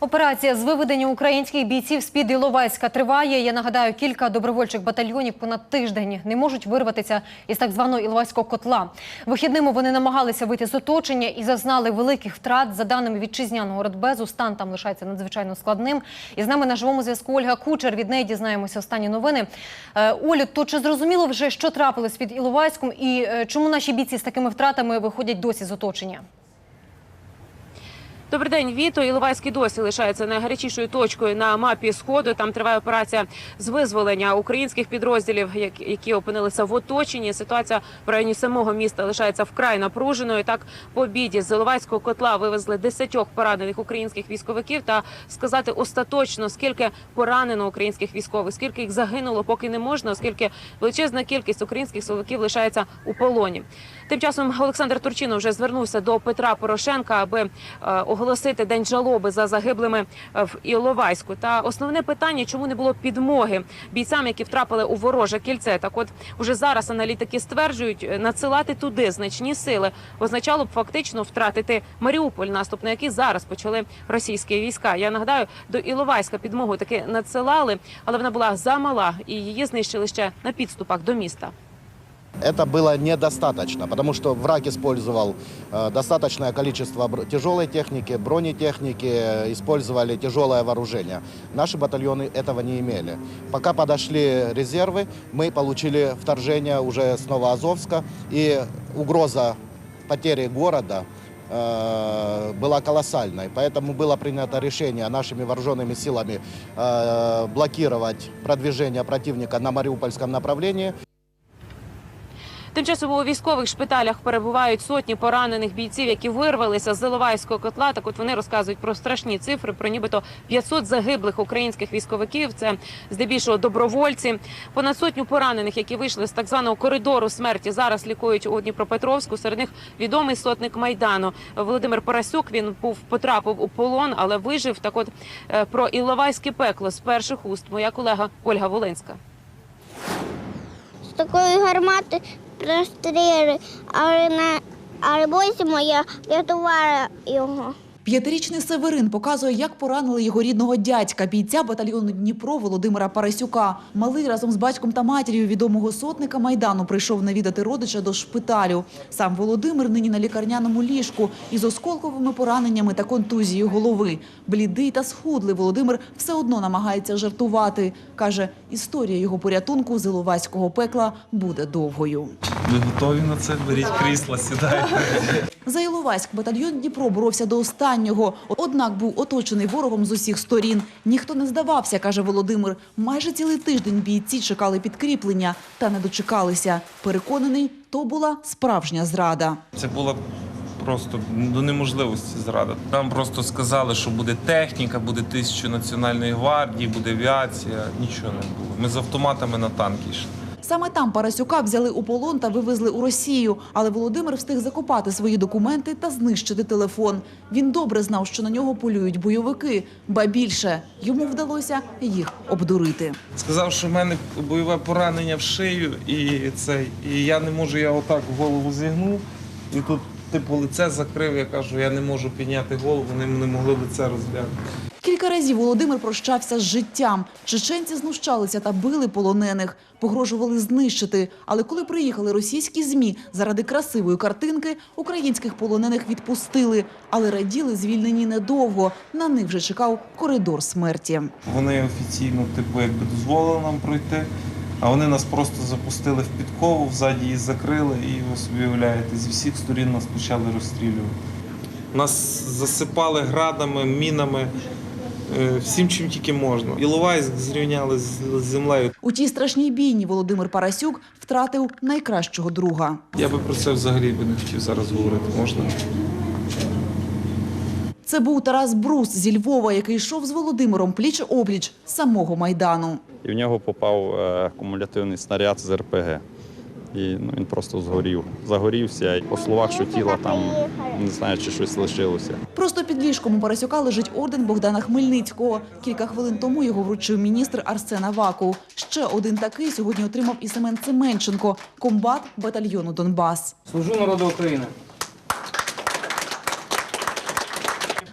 Операція з виведення українських бійців з під Іловайська триває. Я нагадаю, кілька добровольчих батальйонів понад тиждень не можуть вирватися із так званого Іловайського котла. Вихідними вони намагалися вийти з оточення і зазнали великих втрат. За даними вітчизняного радбезу, стан там лишається надзвичайно складним. І з нами на живому зв'язку Ольга Кучер. Від неї дізнаємося останні новини. Е, Олю, то чи зрозуміло вже, що трапилось під Іловайськом, і е, чому наші бійці з такими втратами виходять досі з оточення? Добрий день, Віто. Іловайський досі лишається найгарячішою точкою на мапі сходу. Там триває операція з визволення українських підрозділів, які опинилися в оточенні. Ситуація в районі самого міста лишається вкрай напруженою. Так по обіді з Іловайського котла вивезли десятьох поранених українських військовиків. Та сказати остаточно, скільки поранено українських військових, скільки їх загинуло, поки не можна, оскільки величезна кількість українських силовиків лишається у полоні. Тим часом Олександр Турчинов вже звернувся до Петра Порошенка, аби е, оголосити день жалоби за загиблими е, в Іловайську. Та основне питання, чому не було підмоги бійцям, які втрапили у вороже кільце. Так, от уже зараз аналітики стверджують, е, надсилати туди значні сили означало б фактично втратити Маріуполь, наступ на який зараз почали російські війська. Я нагадаю, до Іловайська підмогу таки надсилали, але вона була замала і її знищили ще на підступах до міста. Это было недостаточно, потому что враг использовал э, достаточное количество тяжелой техники, бронетехники, э, использовали тяжелое вооружение. Наши батальоны этого не имели. Пока подошли резервы, мы получили вторжение уже с Новоазовска, и угроза потери города э, была колоссальной. Поэтому было принято решение нашими вооруженными силами э, блокировать продвижение противника на Мариупольском направлении. Тим часом у військових шпиталях перебувають сотні поранених бійців, які вирвалися з Іловайського котла. Так от вони розказують про страшні цифри, про нібито 500 загиблих українських військовиків. Це здебільшого добровольці. Понад сотню поранених, які вийшли з так званого коридору смерті, зараз лікують у Дніпропетровську. Серед них відомий сотник майдану Володимир Парасюк. Він був потрапив у полон, але вижив. Так, от е, про Іловайське пекло з перших уст моя колега Ольга Волинська. такої гармати простріли, але на але потім я рятувала його. П'ятирічний Северин показує, як поранили його рідного дядька, бійця батальйону Дніпро Володимира Парасюка. Малий разом з батьком та матір'ю відомого сотника Майдану прийшов навідати родича до шпиталю. Сам Володимир нині на лікарняному ліжку із осколковими пораненнями та контузією голови. Блідий та схудлий Володимир все одно намагається жартувати. Каже, історія його порятунку з Іловайського пекла буде довгою. Ви готові на це? Беріть крісла, сідайте. За Іловайськ батальйон Дніпро боровся до останнього. Однак був оточений ворогом з усіх сторін. Ніхто не здавався, каже Володимир. Майже цілий тиждень бійці чекали підкріплення та не дочекалися. Переконаний, то була справжня зрада. Це була просто до неможливості зрада. Нам просто сказали, що буде техніка, буде тисячу національної гвардії, буде авіація. Нічого не було. Ми з автоматами на танки йшли. Саме там Парасюка взяли у полон та вивезли у Росію. Але Володимир встиг закопати свої документи та знищити телефон. Він добре знав, що на нього полюють бойовики, ба більше йому вдалося їх обдурити. Сказав, що в мене бойове поранення в шию, і цей, і я не можу, я отак голову зігнув, і тут типу лице закрив. Я кажу, я не можу підняти голову, вони не могли лице розглянути. Кілька разів Володимир прощався з життям. Чеченці знущалися та били полонених, погрожували знищити. Але коли приїхали російські змі заради красивої картинки, українських полонених відпустили. Але раділи звільнені недовго. На них вже чекав коридор смерті. Вони офіційно, типу, якби дозволили нам пройти, а вони нас просто запустили в підкову, взаді її закрили, і ви собі уявляєте, зі всіх сторін нас почали розстрілювати. Нас засипали градами, мінами, всім чим тільки можна. Іловайськ зрівняли з землею. У тій страшній бійні Володимир Парасюк втратив найкращого друга. Я би про це взагалі би не хотів зараз говорити. Можна? Це був Тарас Брус зі Львова, який йшов з Володимиром пліч-опліч з самого Майдану. і в нього попав е, кумулятивний снаряд з РПГ. І ну, він просто згорів. Загорівся. І По словах, що тіла там не знаю, чи щось лишилося. Просто під ліжком у Парасюка лежить орден Богдана Хмельницького. Кілька хвилин тому його вручив міністр Арсен Аваков. Ще один такий сьогодні отримав і Семен Семенченко, комбат батальйону Донбас. Служу народу України.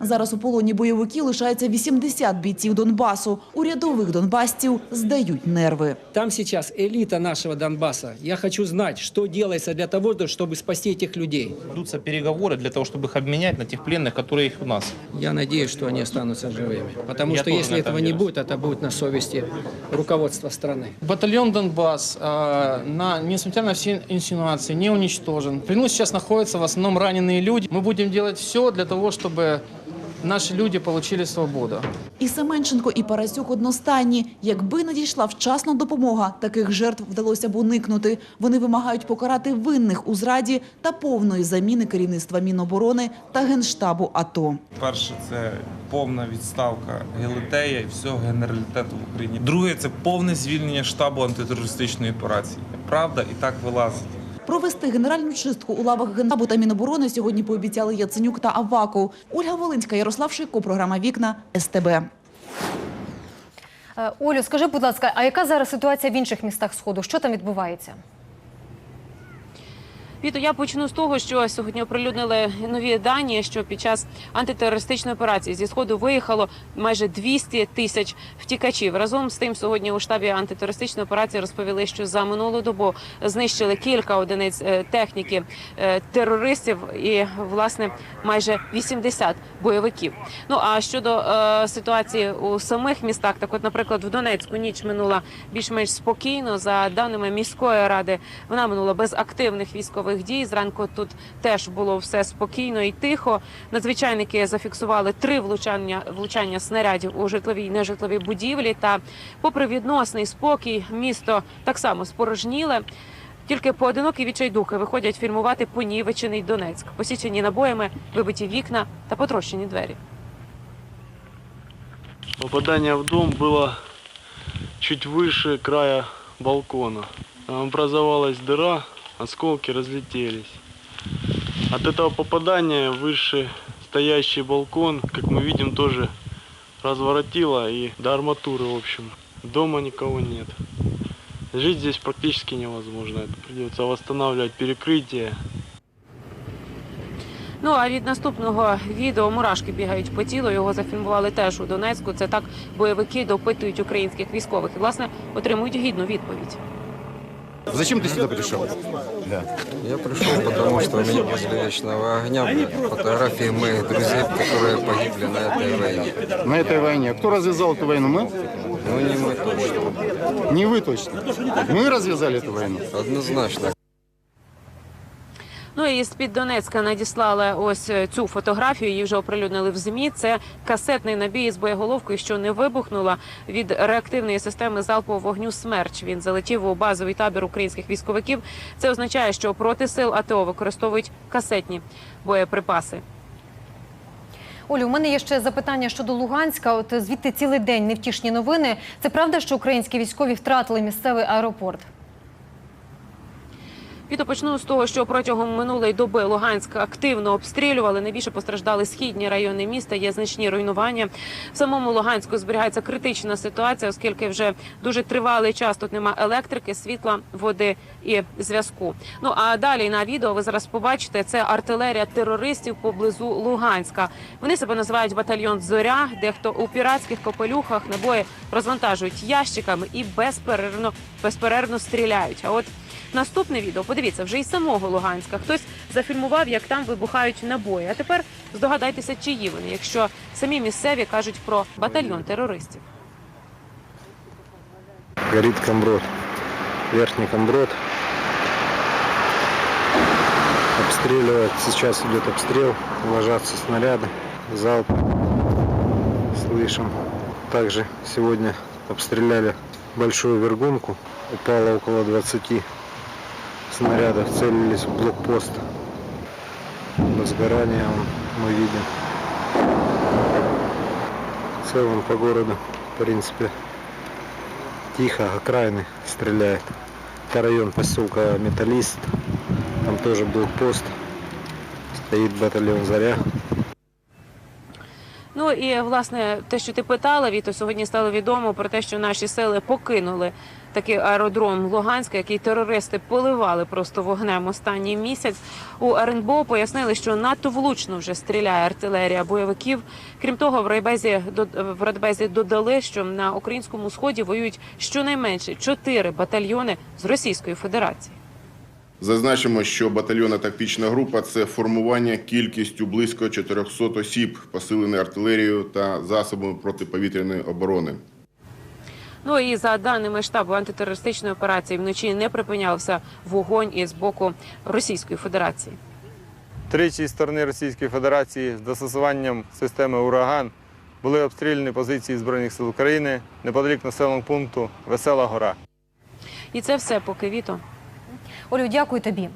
Зараз у полоні бойовиків лишається 80 бійців Донбасу. У рядових донбасців здають нерви. Там сейчас элита нашего Донбасса. Я хочу знать, что делается для того, чтобы спасти этих людей. Ведутся переговоры для того, чтобы их обменять на тех пленных, которые их у нас. Я надеюсь, что они останутся живыми. Потому Я что тоже если на это этого не надеюсь. будет, это будет на совести руководства страны. Батальон Донбасс, э, на, несмотря на все инсинуации, не уничтожен. В плену сейчас находятся в основном раненые люди. Мы будем делать все для того, чтобы наши люди получили свободу. І Семенченко, і Парасюк одностайні. Якби надійшла вчасна допомога, таких жертв вдалося б уникнути. Вони вимагають покарати винних у зраді та повної заміни керівництва Міноборони та Генштабу АТО. Перше, це повна відставка Гелетея і всього генералітету в Україні. Друге, це повне звільнення штабу антитерористичної операції. Правда і так вилазить. Провести генеральну чистку у лавах Генштабу та Міноборони сьогодні пообіцяли Яценюк та Аваков. Ольга Волинська, Ярослав Шийко, програма «Вікна», СТБ. Е, Олю, скажи, будь ласка, а яка зараз ситуація в інших містах Сходу? Що там відбувається? Віто, я почну з того, що сьогодні оприлюднили нові дані, що під час антитерористичної операції зі сходу виїхало майже 200 тисяч втікачів. Разом з тим, сьогодні у штабі антитерористичної операції розповіли, що за минулу добу знищили кілька одиниць е, техніки е, терористів і власне майже 80 бойовиків. Ну а щодо е, ситуації у самих містах, так от, наприклад, в Донецьку ніч минула більш-менш спокійно. За даними міської ради, вона минула без активних військових дій. Зранку тут теж було все спокійно і тихо. Надзвичайники зафіксували три влучання влучання снарядів у житловій і нежитловій будівлі. Та, попри відносний спокій, місто так само спорожніле. Тільки поодинокі відчайдухи виходять фільмувати понівечений Донецьк, посічені набоями, вибиті вікна та потрощені двері. Попадание в дом было чуть выше края балкона. Там Образовалась дыра, осколки разлетелись. От этого попадания выше стоящий балкон, как мы видим, тоже разворотило и до арматуры, в общем. Дома никого нет. Жить здесь практически невозможно. Это придется восстанавливать перекрытие, Ну а від наступного відео мурашки бігають по тілу. Його зафільмували теж у Донецьку. Це так бойовики допитують українських військових і власне отримують гідну відповідь. Зачем ты сюда пришел? Я пришел, потому что у меня возле вечного огня были фотографии моих друзей, которые погибли на этой войне. На этой войне. Кто развязал эту войну? Мы? Ну, не мы точно. Не вы точно. Мы развязали эту войну. Однозначно. Ну і з-під Донецька надіслали ось е, цю фотографію. Її вже оприлюднили в змі. Це касетний набій з боєголовкою, що не вибухнула від реактивної системи залпового вогню «Смерч». Він залетів у базовий табір українських військовиків. Це означає, що проти сил АТО використовують касетні боєприпаси. Олю, у мене є ще запитання щодо Луганська. От звідти цілий день невтішні новини. Це правда, що українські військові втратили місцевий аеропорт? Віто почну з того, що протягом минулої доби Луганськ активно обстрілювали. Найбільше постраждали східні райони міста. Є значні руйнування. В самому Луганську зберігається критична ситуація, оскільки вже дуже тривалий час тут нема електрики, світла, води і зв'язку. Ну а далі на відео ви зараз побачите це артилерія терористів поблизу Луганська. Вони себе називають батальйон Зоря. Дехто у піратських копелюхах набої розвантажують ящиками і безперервно безперервно стріляють. А от Наступне відео, подивіться, вже із самого Луганська. Хтось зафільмував, як там вибухають набої. А тепер здогадайтеся, чиї вони, якщо самі місцеві кажуть про батальйон терористів. горит комброд, верхний комброд. Обстреливает, сейчас идет обстрел, ложатся снаряды, залп слышим. Также сегодня обстреляли большую вергунку, упало около 20 снарядов, целились в блокпост. Возгорание вон мы видим. В целом по городу, в принципе, тихо, окраины стреляет. Это район поселка Металлист. Там тоже блокпост. Стоит батальон Заря. Ну і власне те, що ти питала, Віто, сьогодні стало відомо про те, що наші сили покинули такий аеродром Луганська, який терористи поливали просто вогнем останній місяць. У РНБО пояснили, що надто влучно вже стріляє артилерія бойовиків. Крім того, в райбезі в радбезі додали, що на українському сході воюють щонайменше чотири батальйони з Російської Федерації. Зазначимо, що батальйонна тактична група це формування кількістю близько 400 осіб, посилене артилерією та засобами протиповітряної оборони. Ну і за даними штабу антитерористичної операції, вночі не припинявся вогонь із боку Російської Федерації. Тричі сторони Російської Федерації з застосуванням системи Ураган були обстріляні позиції Збройних сил України неподалік населеного пункту Весела Гора. І це все поки віто. Олю, дякую тобі.